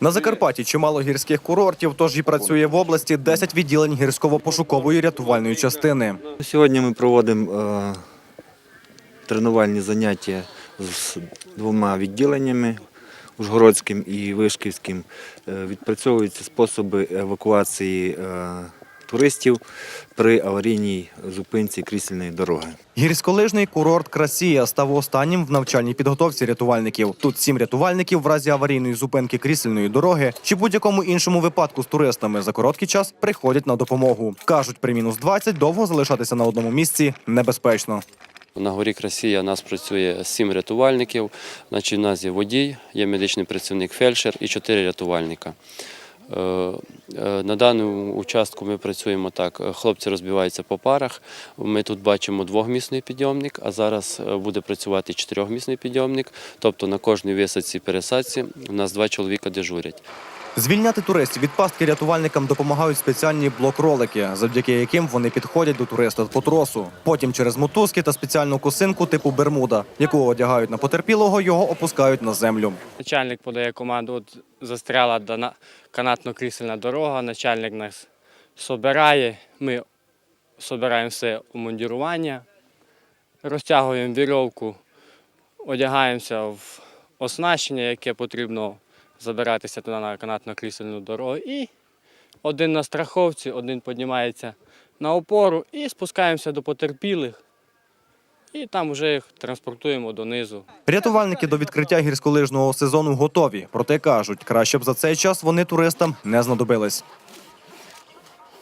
На Закарпатті чимало гірських курортів, тож і працює в області 10 відділень гірсько-пошукової рятувальної частини. Сьогодні ми проводимо е, тренувальні заняття з двома відділеннями Ужгородським і Вишківським. Е, відпрацьовуються способи евакуації е, туристів при аварійній зупинці крісельної дороги. Гірськолижний курорт Красія став останнім в навчальній підготовці рятувальників. Тут сім рятувальників в разі аварійної зупинки крісельної дороги чи будь-якому іншому випадку з туристами за короткий час приходять на допомогу. кажуть, при мінус 20 довго залишатися на одному місці небезпечно. На горі Красія нас працює сім рятувальників. Значить, у нас є водій, є медичний працівник фельдшер і чотири рятувальника. Е, е, На даному участку ми працюємо так. Хлопці розбиваються по парах. Ми тут бачимо двохмісний підйомник, а зараз е, буде працювати чотирьохмісний підйомник. Тобто на кожній висадці пересадці у нас два чоловіка дежурять. Звільняти туристів від пастки рятувальникам допомагають спеціальні блок-ролики, завдяки яким вони підходять до туриста по тросу. Потім через мотузки та спеціальну косинку типу Бермуда, яку одягають на потерпілого, його опускають на землю. Начальник подає команду, от застряла канатно-крісельна дорога, начальник нас собирає, ми собираємо все умундірування, розтягуємо вірьовку, одягаємося в оснащення, яке потрібно забиратися туди на канатно-крісельну дорогу. І один на страховці, один піднімається на опору і спускаємося до потерпілих. І там вже їх транспортуємо донизу. Рятувальники до відкриття гірськолижного сезону готові, проте кажуть, краще б за цей час вони туристам не знадобились.